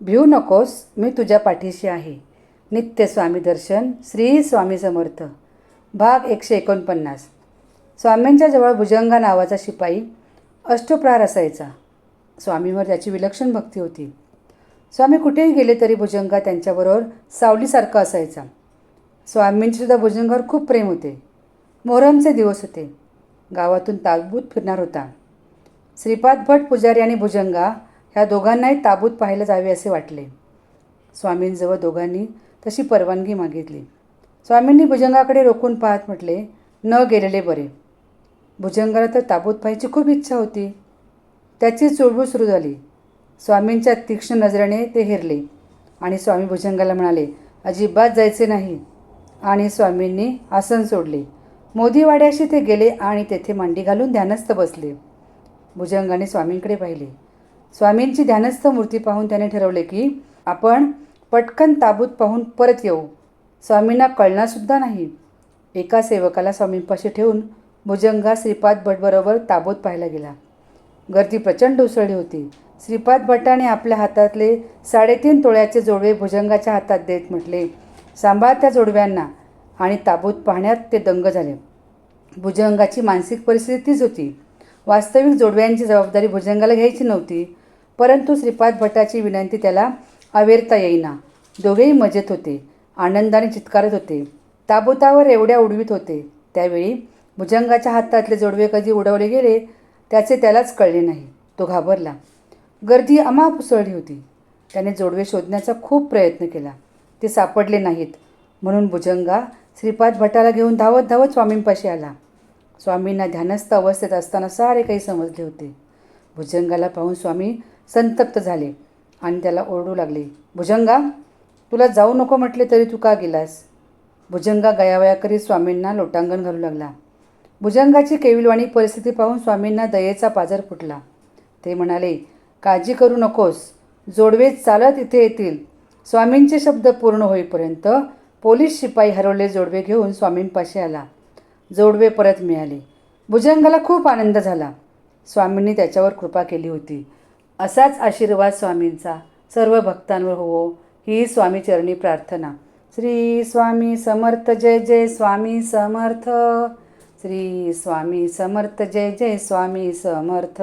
भिऊ नकोस मी तुझ्या पाठीशी आहे. नित्य स्वामी दर्शन श्री स्वामी समर्थ. भाग एकशे एकोणपन्नास. स्वामींच्या जवळ भुजंगा नावाचा शिपाई अष्टप्रहार असायचा. स्वामींवर त्याची विलक्षण भक्ती होती. स्वामी कुठेही गेले तरी भुजंगा त्यांच्याबरोबर सावलीसारखा असायचा. स्वामींचेसुद्धा भुजंगावर खूप प्रेम होते. मोहरमचे दिवस होते. गावातून ताबूत फिरणार होता. श्रीपाद भट पुजारी आणि भुजंगा ह्या दोघांनाही ताबूत पाहायला जावे असे वाटले. स्वामींजवळ दोघांनी तशी परवानगी मागितली. स्वामींनी भुजंगाकडे रोखून पाहत म्हटले न गेलेले बरे. भुजंगाला तर ताबूत पाहायची खूप इच्छा होती. त्याची चुळबुळ सुरू झाली. स्वामींच्या तीक्ष्ण नजरेने ते हिरले आणि स्वामी भुजंगाला म्हणाले अजिबात जायचे नाही. आणि स्वामींनी आसन सोडले. मोदीवाड्याशी ते गेले आणि तेथे मांडी घालून ध्यानस्थ बसले. भुजंगाने स्वामींकडे पाहिले. स्वामींची ध्यानस्थ मूर्ती पाहून त्याने ठरवले की आपण पटकन ताबूत पाहून परत येऊ. स्वामींना कळणारसुद्धा नाही. एका सेवकाला स्वामींपाशी ठेवून भुजंगा श्रीपाद भटबरोबर ताबूत पाहायला गेला. गर्दी प्रचंड उसळली होती. श्रीपाद भटाने आपल्या हातातले साडेतीन तोळ्याचे जोडवे भुजंगाच्या हातात देत म्हटले सांभाळ त्या जोडव्यांना. आणि ताबूत पाहण्यात ते दंग झाले. भुजंगाची मानसिक परिस्थिती तीच होती. वास्तविक जोडव्यांची जबाबदारी भुजंगाला घ्यायची नव्हती परंतु श्रीपाद भटाची विनंती त्याला अवेरता येईना. दोघेही मजेत होते आनंदाने चित्कारत होते. ताबुतावर एवढ्या उडवीत होते. त्यावेळी भुजंगाच्या हातातले जोडवे कधी उडवले गेले त्याचे त्यालाच कळले नाही. तो घाबरला. गर्दी अमाप उसळली होती. त्याने जोडवे शोधण्याचा खूप प्रयत्न केला. ते सापडले नाहीत. म्हणून भुजंगा श्रीपाद भटाला घेऊन धावत धावत स्वामींपाशी आला. स्वामींना ध्यानस्थ अवस्थेत असताना सारे काही समजले होते. भुजंगाला पाहून स्वामी संतप्त झाले आणि त्याला ओरडू लागले भुजंगा तुला जाऊ नको म्हटले तरी तू का गेलास? भुजंगा गयावया करीत स्वामींना लोटांगण घालू लागला. भुजंगाची केविलवाणी परिस्थिती पाहून स्वामींना दयेचा पाजर फुटला. ते म्हणाले काळजी करू नकोस. जोडवे चालत इथे येतील. स्वामींचे शब्द पूर्ण होईपर्यंत पोलीस शिपाई हरवले जोडवे घेऊन स्वामींपाशी आला. जोडवे परत मिळाले. भुजंगाला खूप आनंद झाला. स्वामींनी त्याच्यावर कृपा केली होती. असाच आशीर्वाद स्वामींचा. सर्व भक्तांवर होवो ही स्वामीचरणी प्रार्थना. श्री स्वामी समर्थ जय जय स्वामी समर्थ. श्री स्वामी समर्थ जय जय स्वामी समर्थ.